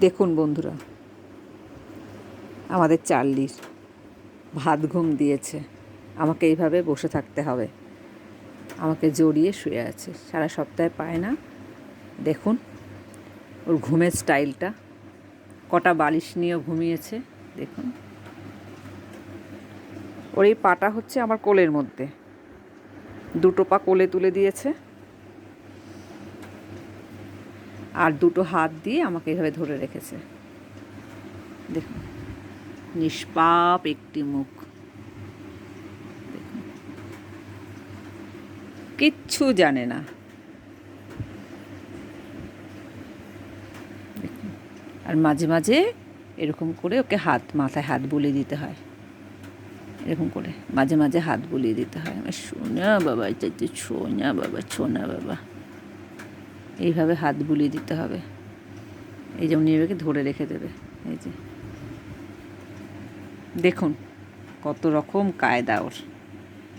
দেখুন বন্ধুরা, আমাদের চার্লির ভাত ঘুম দিয়েছে। আমাকে এইভাবে বসে থাকতে হবে। আমাকে জড়িয়ে শুয়ে আছে। সারা সপ্তাহে পায় না। দেখুন, ওর ঘুমের স্টাইলটা। কটা বালিশ নিয়েও ঘুমিয়েছে। দেখুন। ওর এই পাটা হচ্ছে আমার কোলের মধ্যে। দুটো পা কোলে তুলে দিয়েছে। আর দুটো হাত দিয়ে আমাকে এভাবে ধরে রেখেছে। দেখুন, নিষ্পাপ একটি মুখ। কিচ্ছু জানে না। আর মাঝে মাঝে এরকম করে ওকে হাত, মাথায় হাত বুলিয়ে দিতে হয়। এরকম করে মাঝে মাঝে হাত বুলিয়ে দিতে হয়। আমার সোনা বাবা, এটা তো সোনা বাবা সোনা বাবা। এইভাবে হাত বুলিয়ে দিতে হবে। এই যে উনি এভাবে ধরে রেখে দেবে। এই যে। দেখুন, কত রকম কায়দা ওর।